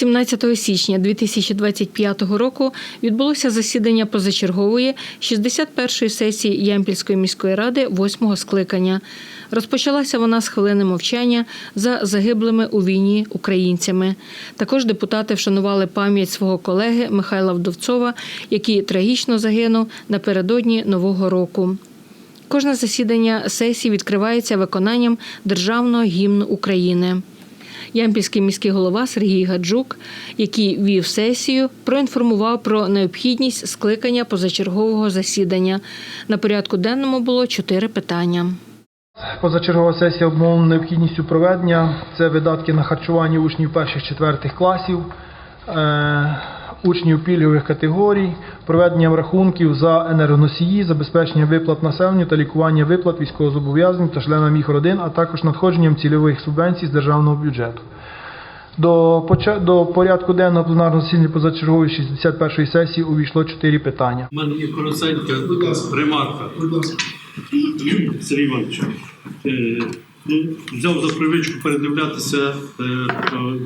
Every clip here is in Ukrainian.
17 січня 2025 року відбулося засідання позачергової 61-ї сесії Ямпільської міської ради 8-го скликання. Розпочалася вона з хвилини мовчання за загиблими у війні українцями. Також депутати вшанували пам'ять свого колеги Михайла Вдовцова, який трагічно загинув напередодні Нового року. Кожне засідання сесії відкривається виконанням державного гімну України. Ямпільський міський голова Сергій Гаджук, який вів сесію, проінформував про необхідність скликання позачергового засідання. На порядку денному було чотири питання. Позачергова сесія обмовлена необхідністю проведення. Це видатки на харчування учнів перших четвертих класів, е, учнів пільгових категорій, проведення рахунків за енергоносії, забезпечення виплат населенню та лікування виплат військовозобов'язаних та членам їх родин, а також надходженням цільових субвенцій з державного бюджету. До, до порядку денного пленарного засідання позачергової 61-ї сесії увійшло чотири питання. У мене є коротенька ремарка. Сергій Іванович, е, взяв за привичку передивлятися е, по,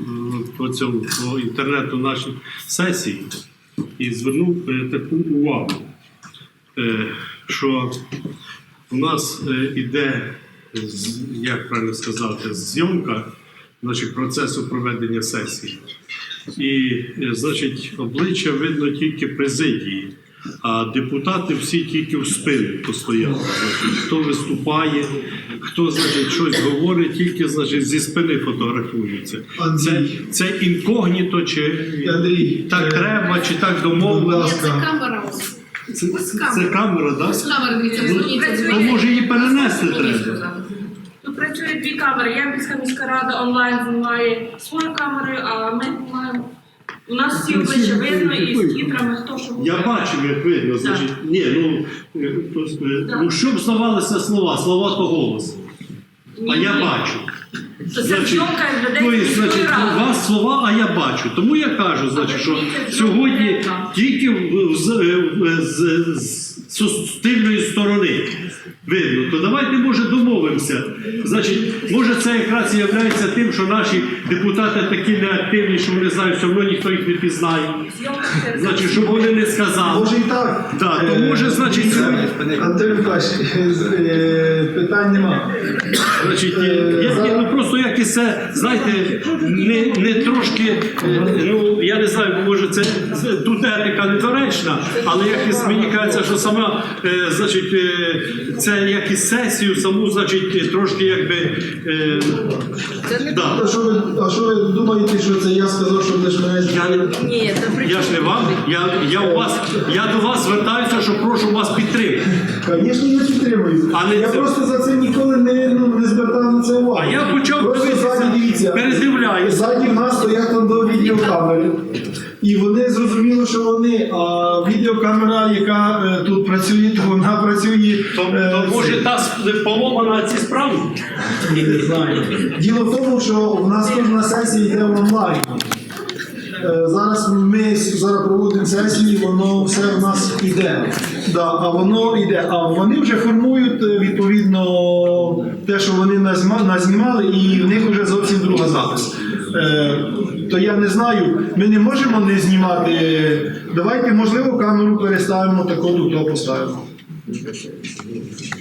по цьому по інтернету наші сесії і звернув е, таку увагу, е, що у нас е, іде, як правильно сказати, зйомка значить, процесу проведення сесії. І, е, значить, обличчя видно тільки президії, а депутати всі тільки в спини постояли. Значить, хто виступає, хто значить, щось говорить, тільки значить, зі спини фотографуються. Це, це інкогніто, чи Андрій, так е, треба, чи так домовлено. Це камера. Це, це камера. так? Ось камера, дивіться, Ну, то може її перенести треба. Тут працює дві камери. Ямпільська міська рада онлайн знімає свою камеру, а ми знімаємо. У нас всі обличчя видно і з тітрами, хто що Я говорить. бачив, як видно, значить, ні, ну, е, то, е, ну щоб здавалися слова, слова то голос. А я бачу. То це зйомка людей міської значить, у ради. вас слова, а я бачу. Тому я кажу, значить, що сьогодні тільки в- з, е, з, з суспільної сторони видно. То давайте, може, домовимося. Значить, може, це якраз і є тим, що наші депутати такі неактивні, що вони знають, все одно ніхто їх не пізнає. Значить, щоб вони не сказали. Може і так. Так, то Е, може, значить, сьогодні. Антон Миколаївич, е, питань нема. Значить, я, я, ну просто якось це, знаєте, не, не трошки, е, ну я не знаю, може це, тут етика недоречна, але якось мені кажеться, що сама, е, значить, е, це якось сесію, саму, значить, е, трошки якби. Е, да. А що ви, а що ви думаєте, що це я сказав, що лише мене Я, не- Ні, це при я ж не вам, я, я, у вас, я до вас звертаюся, що прошу вас підтримати. Звісно, я підтримую. А не я це- просто за це ніколи не, ну, не звертав на це увагу. А я почав просто дивитися, ззаді дивіться. передивляюся. Ззаді в нас стоять там до відеокамери. І вони зрозуміло, що вони, а відеокамера, яка е, тут працює, то вона працює. То, е, то може та с- поломана ці справи? Не знаю. Діло в тому, що у нас кожна сесія йде онлайн. Е, Зараз ми с- зараз проводимо сесію, воно все в нас йде. Да, а воно йде. А вони вже формують е, відповідно те, що вони назма- назнімали, і в них вже зовсім друга запис. Е, то я не знаю, ми не можемо не знімати. Давайте, можливо, камеру переставимо, таку тут поставимо.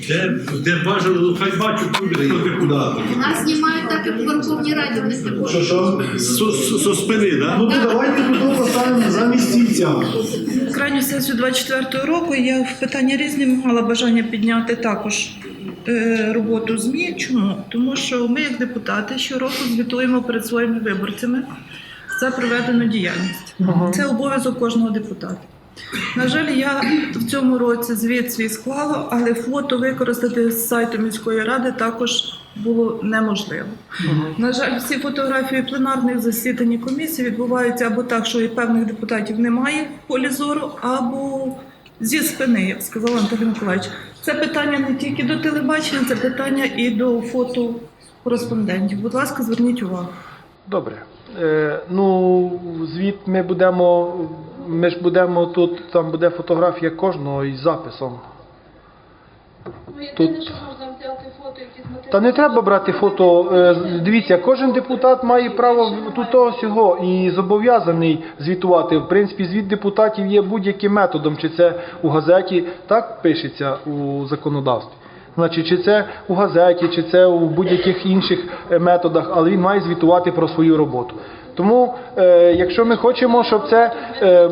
Де, де бажано, ну хай люди, хто депутат. Нас знімають так, як у Верховній Раді. Ми також. Що що? Со, со, со спини, так? Ну то давайте тут поставимо замість стільця. Крайню сесію 24-го року я в питання різні мала бажання підняти також роботу ЗМІ. Чому? Тому що ми, як депутати, щороку звітуємо перед своїми виборцями за проведену діяльність. Це обов'язок кожного депутата. На жаль, я в цьому році звіт свій склала, але фото використати з сайту міської ради також було неможливо. На жаль, всі фотографії пленарних засідань і комісій відбуваються або так, що і певних депутатів немає в полі зору, або зі спини, як сказав Антон Миколаївич. Це питання не тільки до телебачення, це питання і до фотокореспондентів. Будь ласка, зверніть увагу. Добре. Е, ну, звіт ми будемо. Ми ж будемо тут, там буде фотографія кожного із записом. Тут... Та не треба брати фото. Е, Дивіться, кожен депутат має право тут того всього і зобов'язаний звітувати. В принципі, звіт депутатів є будь-яким методом, чи це у газеті так пишеться у законодавстві. Значить, чи це у газеті, чи це у будь-яких інших е, методах, але він має звітувати про свою роботу. Тому, е, якщо ми хочемо, щоб це е,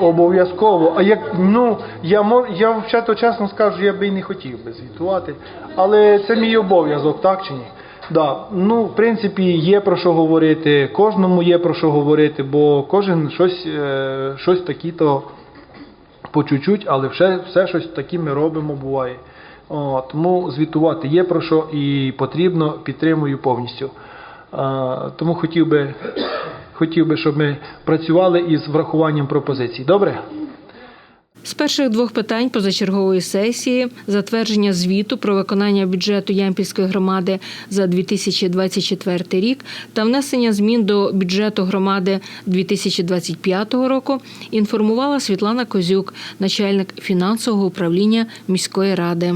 обов'язково, а як ну я мо- я взагалі чесно скажу, я би і не хотів би звітувати, але це мій обов'язок, так чи ні? Да, ну в принципі є про що говорити. Кожному є про що говорити, бо кожен щось, е, щось такі-то по чуть-чуть, але все, все щось таке ми робимо буває. О, тому звітувати є про що і потрібно, підтримую повністю. Тому хотів би, хотів би, щоб ми працювали із врахуванням пропозицій. Добре? З перших двох питань позачергової сесії затвердження звіту про виконання бюджету Ямпільської громади за 2024 рік та внесення змін до бюджету громади 2025 року інформувала Світлана Козюк, начальник фінансового управління міської ради.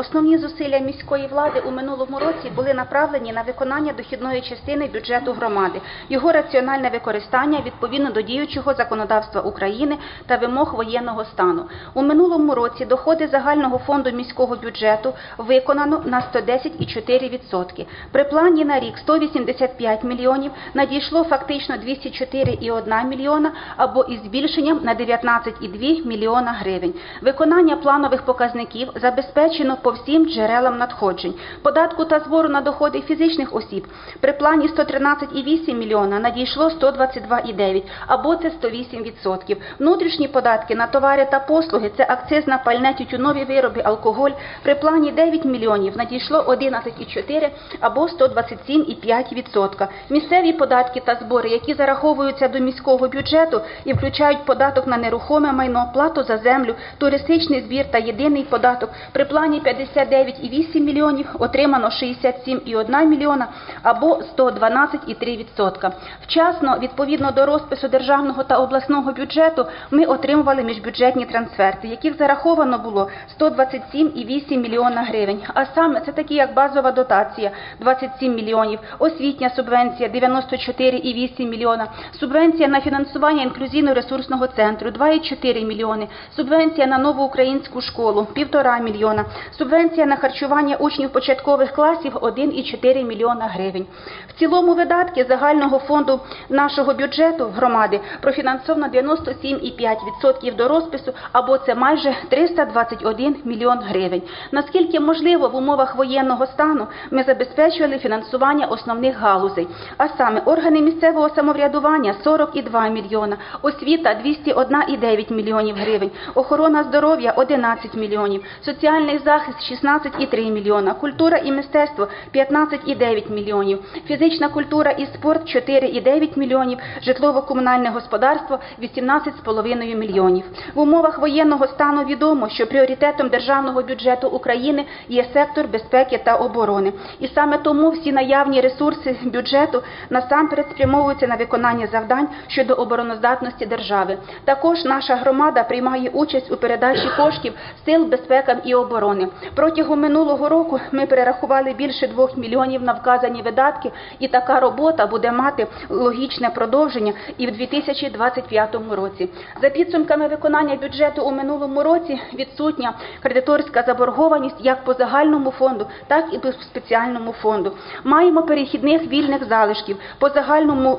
Основні зусилля міської влади у минулому році були направлені на виконання дохідної частини бюджету громади, його раціональне використання відповідно до діючого законодавства України та вимог воєнного стану. У минулому році доходи загального фонду міського бюджету виконано на 110,4%. При плані на рік 185 мільйонів надійшло фактично 204,1 мільйона або із збільшенням на 19,2 мільйона гривень. Виконання планових показників забезпечено по всім джерелам надходжень. Податку та збору на доходи фізичних осіб при плані 113,8 мільйона надійшло 122,9 або це 108%. Внутрішні податки на товари та послуги це акциз на пальне тютюнові вироби, алкоголь. При плані 9 мільйонів надійшло 11,4 або 127,5%. Місцеві податки та збори, які зараховуються до міського бюджету і включають податок на нерухоме майно, плату за землю, туристичний збір та єдиний податок. При плані 59,8 мільйонів отримано 67,1 мільйона або 112,3%. Вчасно, відповідно до розпису державного та обласного бюджету, ми отримували міжбюджетні трансферти, яких зараховано було 127,8 мільйона гривень. А саме це такі як базова дотація 27 мільйонів, освітня субвенція 94,8 мільйона, субвенція на фінансування інклюзивно-ресурсного центру 2,4 мільйони, субвенція на нову українську школу 1,5 мільйона, субвенція на харчування учнів початкових класів 1,4 мільйона гривень. В цілому видатки загального фонду нашого бюджету громади профінансовано 97,5% до розпису, або це майже 321 мільйон гривень. Наскільки можливо в умовах воєнного стану ми забезпечували фінансування основних галузей, а саме органи місцевого самоврядування 40,2 мільйона, освіта 201,9 мільйонів гривень, охорона здоров'я 11 мільйонів, соціальний захист 16,3 мільйона, культура і мистецтво 15,9 мільйонів, фізична культура і спорт 4,9 мільйонів, житлово-комунальне господарство 18,5 мільйонів. В умовах воєнного стану відомо, що пріоритетом державного бюджету України є сектор безпеки та оборони. І саме тому всі наявні ресурси бюджету насамперед спрямовуються на виконання завдань щодо обороноздатності держави. Також наша громада приймає участь у передачі коштів сил безпеки і оборони. Протягом минулого року ми перерахували більше 2 мільйонів на вказані видатки, і така робота буде мати логічне продовження і в 2025 році. За підсумками виконання бюджету у минулому році відсутня кредиторська заборгованість як по загальному фонду, так і по спеціальному фонду. Маємо перехідних вільних залишків по загальному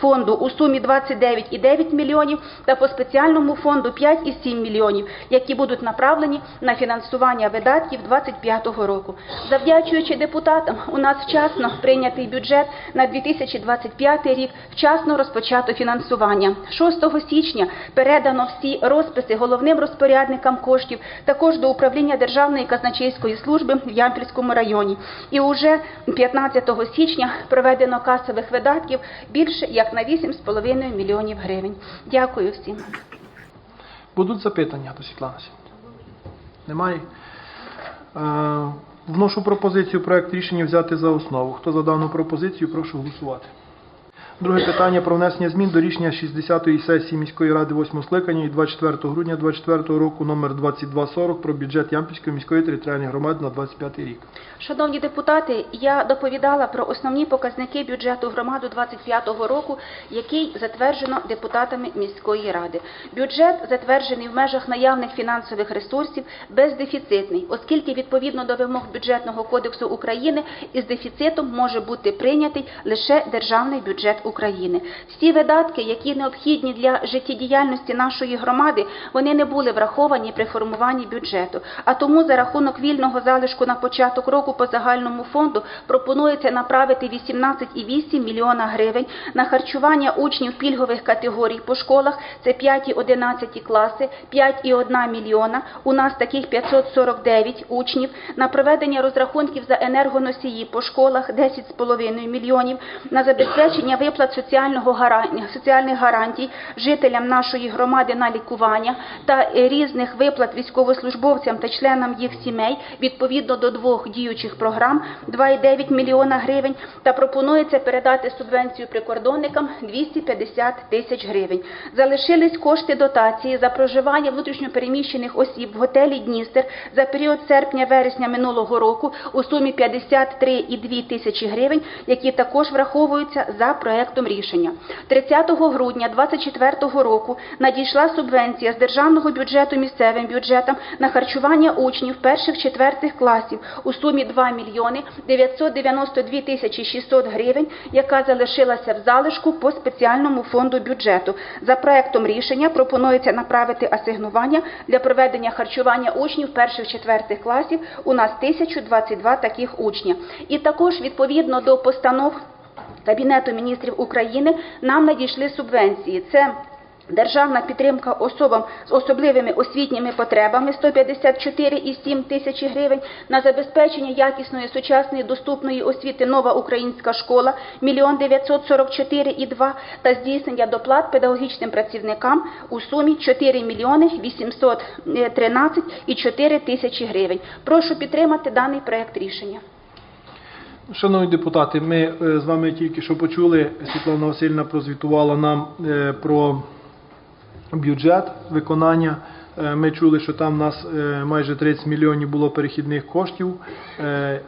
фонду у сумі 29,9 мільйонів та по спеціальному фонду 5,7 мільйонів, які будуть направлені на фінансування видатків 2025 року. Завдячуючи депутатам, у нас вчасно прийнятий бюджет на 2025 рік, вчасно розпочато фінансування. 6 січня передано всі розписи головним розпорядникам коштів, також до управління Державної казначейської служби в Ямпільському районі. І уже 15 січня проведено касових видатків більше як на 8,5 мільйонів гривень. Дякую всім. Будуть запитання до Світлани? Немає? Е, Вношу пропозицію проект рішення взяти за основу. Хто за дану пропозицію, прошу голосувати. Друге питання про внесення змін до рішення 60-ї сесії міської ради 8 скликання від 24 грудня 2024 року номер 2240 про бюджет Ямпільської міської територіальної громади на 25 рік. Шановні депутати, я доповідала про основні показники бюджету громади 25 року, який затверджено депутатами міської ради. Бюджет затверджений в межах наявних фінансових ресурсів, бездефіцитний, оскільки відповідно до вимог бюджетного кодексу України із дефіцитом може бути прийнятий лише державний бюджет України. Всі видатки, які необхідні для життєдіяльності нашої громади, вони не були враховані при формуванні бюджету. А тому за рахунок вільного залишку на початок року по загальному фонду пропонується направити 18,8 мільйона гривень на харчування учнів пільгових категорій по школах. Це 5-11 класи, 5,1 мільйона. У нас таких 549 учнів. На проведення розрахунків за енергоносії по школах 10,5 мільйонів. На забезпечення виплат соціального гарантій, соціальних гарантій жителям нашої громади на лікування та різних виплат військовослужбовцям та членам їх сімей відповідно до двох діючих програм 2,9 мільйона гривень та пропонується передати субвенцію прикордонникам 250 тисяч гривень. Залишились кошти дотації за проживання внутрішньопереміщених осіб в готелі Дністер за період серпня-вересня минулого року у сумі 53,2 тисячі гривень, які також враховуються за проектом рішення. 30 грудня 2024 року надійшла субвенція з державного бюджету місцевим бюджетам на харчування учнів перших-четвертих класів у сумі 2 мільйони 992 тисячі 600 гривень, яка залишилася в залишку по спеціальному фонду бюджету. За проектом рішення пропонується направити асигнування для проведення харчування учнів перших-четвертих класів. У нас 1022 таких учня. І також відповідно до постанов Кабінету міністрів України нам надійшли субвенції. Це Державна підтримка особам з особливими освітніми потребами 154,7 тисячі гривень, на забезпечення якісної сучасної доступної освіти нова українська школа 1 944,2 та здійснення доплат педагогічним працівникам у сумі 4 мільйони 813,4 тисячі гривень. Прошу підтримати даний проект рішення. Шановні депутати, ми е, з вами тільки що почули, Світлана Васильівна прозвітувала нам е, про бюджет виконання. Е, Ми чули, що там в нас майже 30 мільйонів було перехідних коштів.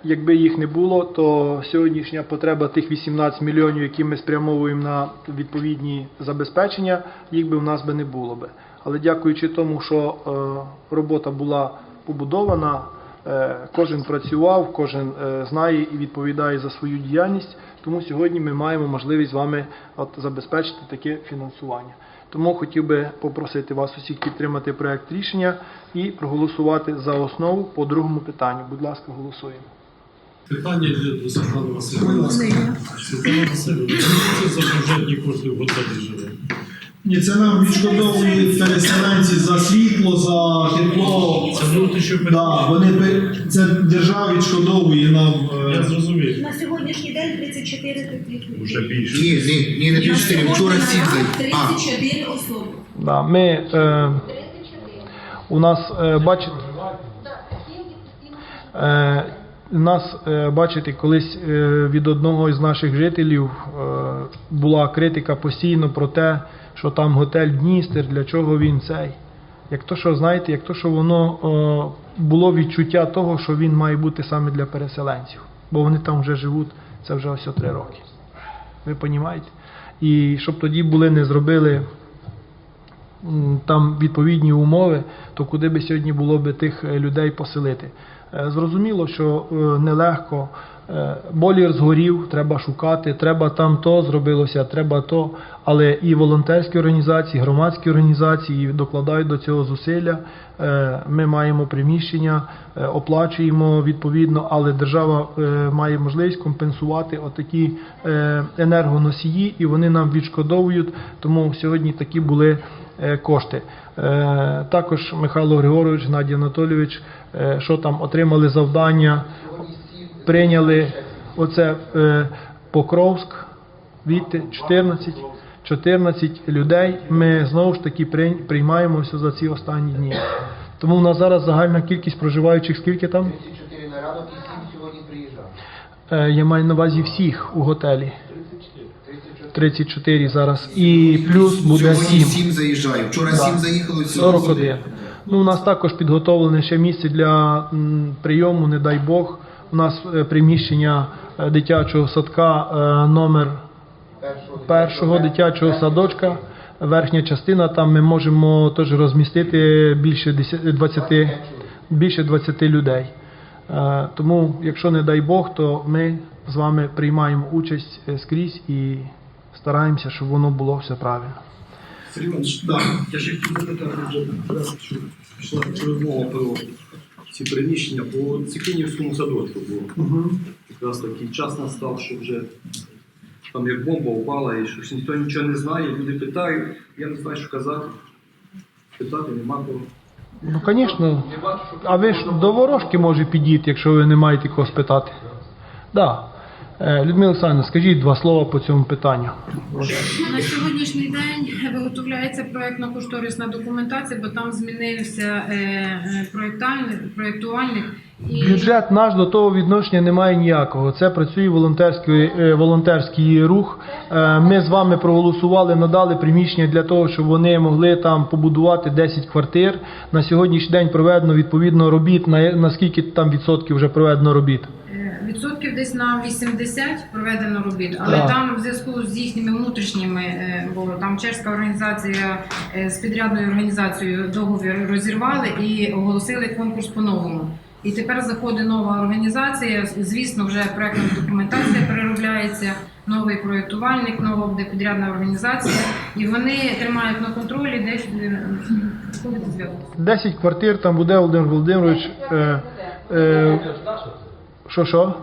Якби їх не було, то сьогоднішня потреба тих 18 мільйонів, які ми спрямовуємо на відповідні забезпечення, їх би в нас би не було би. Але дякуючи тому, що робота була побудована, Кожен працював, кожен е, знає і відповідає за свою діяльність. Тому сьогодні ми маємо можливість з вами от, забезпечити таке фінансування. Тому хотів би попросити вас усіх підтримати проект рішення і проголосувати за основу по другому питанню. Будь ласка, голосуємо. Питання йде до Світлани Васильівни. Світлана Васильівна, що за бюджетні кошти в готелі живе? Ні, це нам відшкодовують переселенці за світло, за тепло. Це внутрішньо Да, вони пе- це держава відшкодовує нам. е, Я зрозумів. На сьогоднішній день 34 таких людей. Вже більше. Ні, ні, ні, не 34, вчора сім зай- А, 34 особи. Да, ми, е, у нас, е, бачите, е, нас, е, бачите, колись е, від одного із наших жителів е, була критика постійно про те, що там готель Дністер, для чого він цей. Як то, що знаєте, як то, що воно е, було відчуття того, що він має бути саме для переселенців, бо вони там вже живуть, це вже ось три роки. Ви розумієте? І щоб тоді були не зробили там відповідні умови, то куди би сьогодні було би тих е, людей поселити. Е, Зрозуміло, що е, нелегко. Е, Болір згорів, треба шукати, треба там то зробилося, треба то. Але і волонтерські організації, громадські організації докладають до цього зусилля. Ми маємо приміщення, оплачуємо відповідно, але держава має можливість компенсувати отакі енергоносії, і вони нам відшкодовують. Тому сьогодні такі були кошти. Також Михайло Григорович, Надій Анатолійович, що там отримали завдання, прийняли оце е, Покровськ, відти 14, 14 людей. Ми знову ж таки прийм- приймаємося за ці останні дні. Тому в нас зараз загальна кількість проживаючих скільки там? 34 на ранок і 7 сьогодні приїжджав. Е, Я маю на увазі всіх у готелі. 34. 34 зараз. І плюс буде Сьогодні 7. 7 заїжджає. Вчора Да. 7 заїхало, сьогодні 41. Ну, у нас також підготовлене ще місце для прийому, не дай Бог. У нас е, приміщення е, дитячого садка е, номер першого дитячого садочка. Верхня частина, там ми можемо теж розмістити більше 10 20, більше 20 людей. Тому, якщо не дай Бог, то ми з вами приймаємо участь скрізь і стараємося, щоб воно було все правильно. Сергій Іванович, да, я ще хотів запитати вже пішла розмова про ці приміщення по Цикинівському садочку було. Якраз такий час настав, що вже там як бомба впала і щось ніхто нічого не знає, люди питають, я не знаю, що казати. Питати нема кого. Ну, звісно. А ви ж до ворожки може підійти, якщо ви не маєте кого спитати. Да. Е, Людмила Олександровна, скажіть два слова по цьому питанню. На сьогоднішній день виготовляється проєктно-кошторисна документація, бо там змінився е, е, проєктувальник. І Бюджет наш до того відношення не має ніякого. Це працює волонтерський, волонтерський рух. Ми з вами проголосували, надали приміщення для того, щоб вони могли там побудувати 10 квартир. На сьогоднішній день проведено відповідно робіт. На наскільки там відсотків вже проведено робіт? Відсотків десь на 80 проведено робіт, але Так. там в зв'язку з їхніми внутрішніми, е, бо там чешська організація е, з підрядною організацією договір розірвали і оголосили конкурс по-новому. І тепер заходить нова організація. Звісно, вже проектна документація переробляється, новий проєктувальник, нова буде підрядна організація, і вони тримають на контролі, де е, входить зв'язок. 10 квартир там буде Володимир Володимирович. Е, е, що що?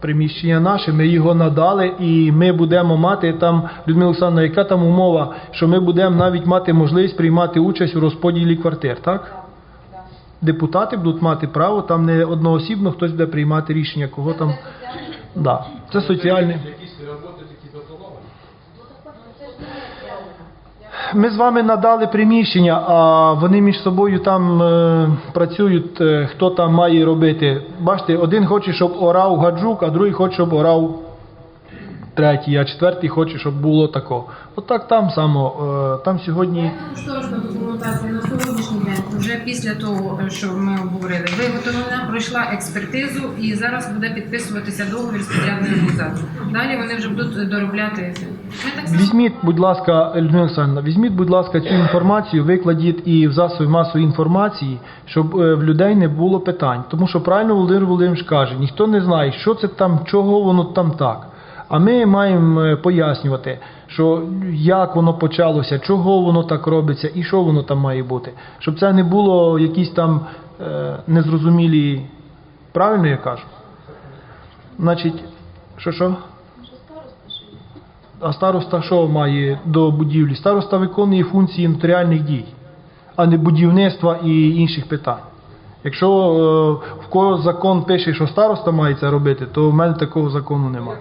Приміщення наше, ми його надали, і ми будемо мати там, Людмила Олександровна, яка там умова, що ми будемо навіть мати можливість приймати участь у розподілі квартир, так? Депутати будуть мати право, там не одноосібно хтось буде приймати рішення, кого там. Да. Це соціальне. Ми з вами надали приміщення, а вони між собою там е, працюють, е, хто там має робити. Бачите, один хоче, щоб орав гаджук, а другий хоче, щоб орав третій, а четвертий хоче, щоб було тако. Отак там само. е, там сьогодні. Кошторисна документація на сьогоднішній день, вже після того, що ми обговорили, виготовлена, пройшла експертизу і зараз буде підписуватися договір з підрядною організацією. Далі вони вже будуть доробляти. Само Візьміть, будь ласка, Людмила Олександровна, візьміть, будь ласка, цю інформацію, викладіть і в засоби масової інформації, щоб е, в людей не було питань. Тому що правильно Володимир Володимирович каже, ніхто не знає, що це там, чого воно там так. А ми маємо е, пояснювати, що як воно почалося, чого воно так робиться і що воно там має бути. Щоб це не було якісь там е, незрозумілі. Правильно я кажу? Значить, що що? А староста що має до будівлі? Староста виконує функції нотаріальних дій, а не будівництва і інших питань. Якщо е, в кого закон пише, що староста має це робити, то в мене такого закону немає.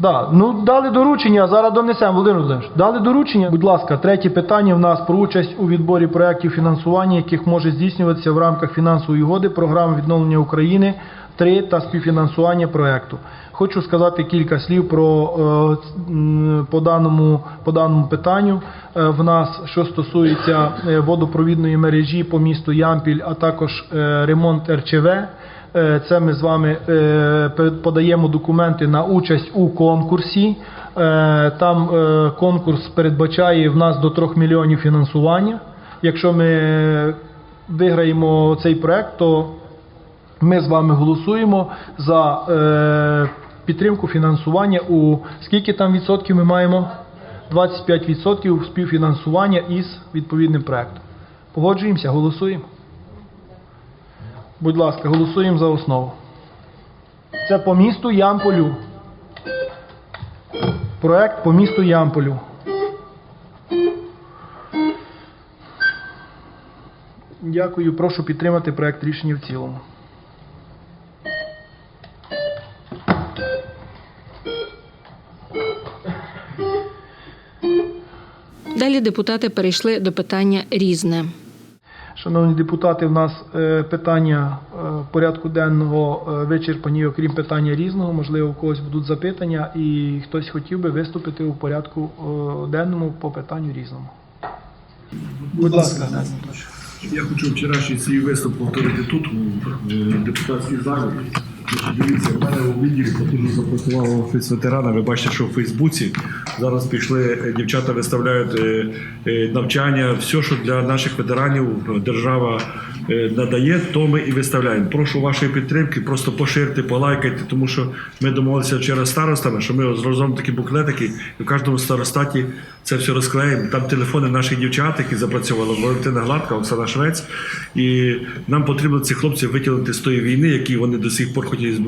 Да, ну дали доручення, зараз донесемо, Володимир Володимирович. Дали доручення. Будь ласка, третє питання в нас про участь у відборі проєктів фінансування, яких може здійснюватися в рамках фінансової угоди програми відновлення України 3 та співфінансування проєкту. Хочу сказати кілька слів про е, по даному по даному питанню. Е, В нас що стосується е, водопровідної мережі по місту Ямпіль, а також ремонт РЧВ. Е, Це ми з вами е, подаємо документи на участь у конкурсі. Е, Там конкурс передбачає в нас до 3 мільйонів фінансування. Якщо ми виграємо цей проект, то ми з вами голосуємо за підтримку фінансування у скільки там відсотків ми маємо? 25% співфінансування із відповідним проектом. Погоджуємося, голосуємо. Будь ласка, голосуємо за основу. Це по місту Ямполю. Проект по місту Ямполю. Дякую. Прошу підтримати проект рішення в цілому. Далі депутати перейшли до питання різне. Шановні депутати, в нас е, питання е, порядку денного е, вичерпані, окрім питання різного. Можливо, у когось будуть запитання, і хтось хотів би виступити у порядку денному по питанню різному. Будь ласка. Я хочу вчорашній свій виступ повторити тут, у депутатській залі. Дивіться, в мене у відділі потужно запрацював офіс ветерана. Ви бачите, що в Фейсбуці зараз пішли е, дівчата, виставляють е, е, навчання. Все, що для наших ветеранів держава е, надає, то ми і виставляємо. Прошу вашої підтримки, просто поширте, полайкайте, тому що ми домовилися вчора з старостами, що ми зробимо такі буклетики, і в кожному старостаті це все розклеїмо. Там телефони наших дівчат, які запрацювали, Валентина Гладка, Оксана Швець. І нам потрібно цих хлопців витягнути з тої війни, які вони до сих пор хоч і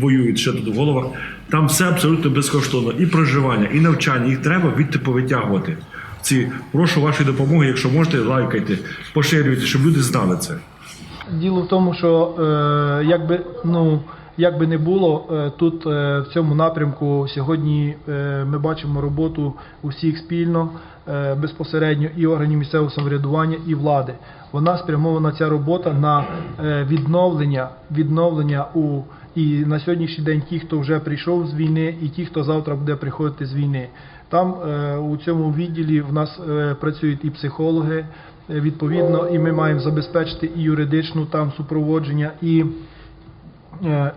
воюють ще тут в головах. Там все абсолютно безкоштовно. І проживання, і навчання. Їх треба відти повитягувати. Ці прошу вашої допомоги, якщо можете, лайкайте, поширюйте, щоб люди знали це. Діло в тому, що е, якби ну. Як би не було, е, тут е, в цьому напрямку сьогодні е, ми бачимо роботу усіх спільно, е, безпосередньо і органів місцевого самоврядування, і влади. Вона спрямована ця робота на е, відновлення, відновлення у і на сьогоднішній день ті, хто вже прийшов з війни, і ті, хто завтра буде приходити з війни. Там е, у цьому відділі в нас е, працюють і психологи, е, відповідно, і ми маємо забезпечити і юридичну там супроводження, і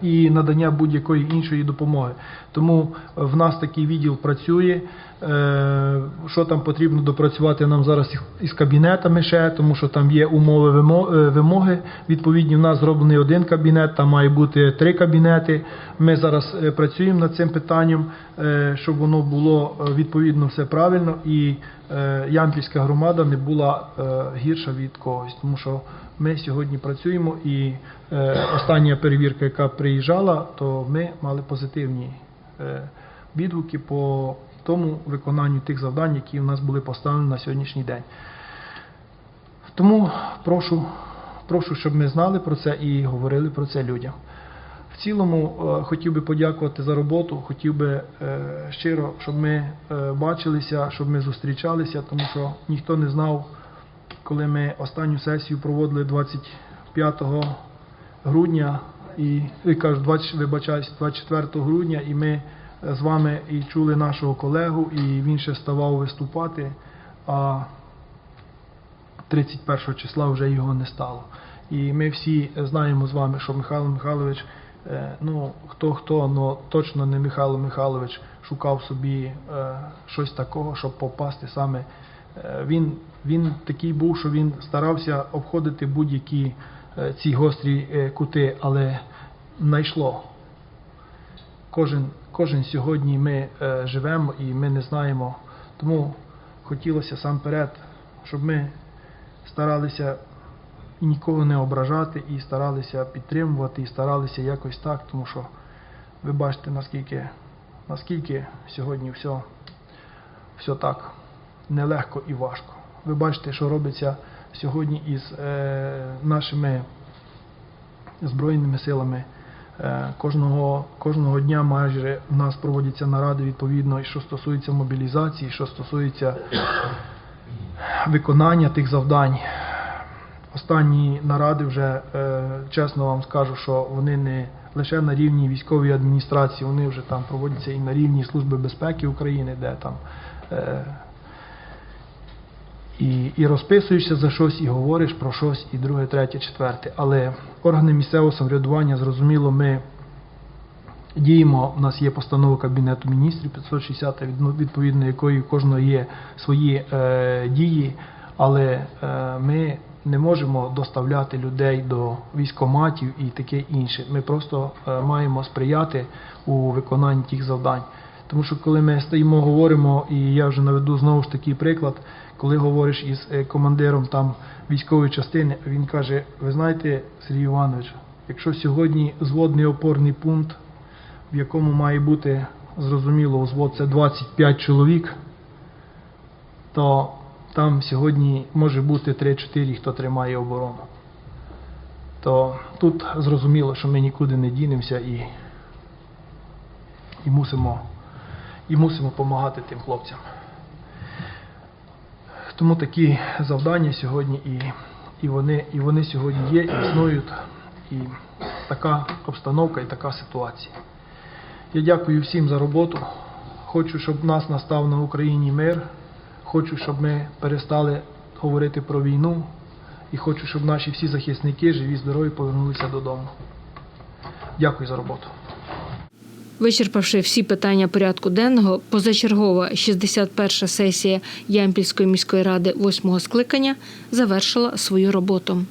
і надання будь-якої іншої допомоги. Тому в нас такий відділ працює. Е, Що там потрібно допрацювати нам зараз із- кабінетами ще, тому що там є умови е, вимоги. Відповідні, в нас зроблений один кабінет, там має бути три кабінети. Ми зараз е, працюємо над цим питанням, щоб воно було відповідно все правильно і Ямпільська громада не була гірша від когось, тому що ми сьогодні працюємо і остання перевірка, яка приїжджала, то ми мали позитивні відгуки по тому виконанню тих завдань, які у нас були поставлені на сьогоднішній день. Тому прошу, прошу, щоб ми знали про це і говорили про це людям. В цілому е, хотів би подякувати за роботу, хотів би е, щиро, щоб ми е, бачилися, щоб ми зустрічалися, тому що ніхто не знав, коли ми останню сесію проводили 25 грудня і кажу, 20, вибачаюсь, 24 грудня, і ми з вами і чули нашого колегу, і він ще ставав виступати. А 31 числа вже його не стало. І ми всі знаємо з вами, що Михайло Михайлович, е, ну хто хто, але точно не Михайло Михайлович шукав собі е, щось такого, щоб попасти саме. Е, Він, він такий був, що він старався обходити будь-які ці гострі кути, але знайшло. Кожен, кожен сьогодні ми е, живемо і ми не знаємо. Тому хотілося сам перед, щоб ми старалися нікого не ображати, і старалися підтримувати, і старалися якось так, тому що ви бачите, наскільки, наскільки сьогодні все, все так нелегко і важко. Ви бачите, що робиться сьогодні із е, нашими Збройними силами. Е, Кожного, кожного дня майже в нас проводяться наради відповідно, що стосується мобілізації, що стосується виконання тих завдань. Останні наради вже е, чесно вам скажу, що вони не лише на рівні військової адміністрації, вони вже там проводяться і на рівні Служби безпеки України, де там е, і, і розписуєшся за щось, і говориш про щось, і друге, третє, четверте. Але органи місцевого самоврядування, зрозуміло, ми діємо. У нас є постанова Кабінету міністрів 560, відно- відповідно якої кожного є свої е, дії, але е, ми не можемо доставляти людей до військоматів і таке інше. Ми просто е, маємо сприяти у виконанні тих завдань. Тому що коли ми стоїмо, говоримо, і я вже наведу знову ж такий приклад, коли говориш із е, командиром там військової частини, він каже: ви знаєте, Сергій Іванович, якщо сьогодні зводний опорний пункт, в якому має бути зрозуміло, взвод це 25 чоловік, то там сьогодні може бути 3-4, хто тримає оборону. То тут зрозуміло, що ми нікуди не дінемося і, і мусимо і мусимо допомагати тим хлопцям. Тому такі завдання сьогодні і, і, вони, і вони сьогодні є, і існують. і така обстановка і така ситуація. Я дякую всім за роботу. Хочу, щоб нас настав на Україні мир. Хочу, щоб ми перестали говорити про війну. І хочу, щоб наші всі захисники живі, здорові повернулися додому. Дякую за роботу. Вичерпавши всі питання порядку денного, позачергова 61-ша сесія Ямпільської міської ради 8-го скликання завершила свою роботу.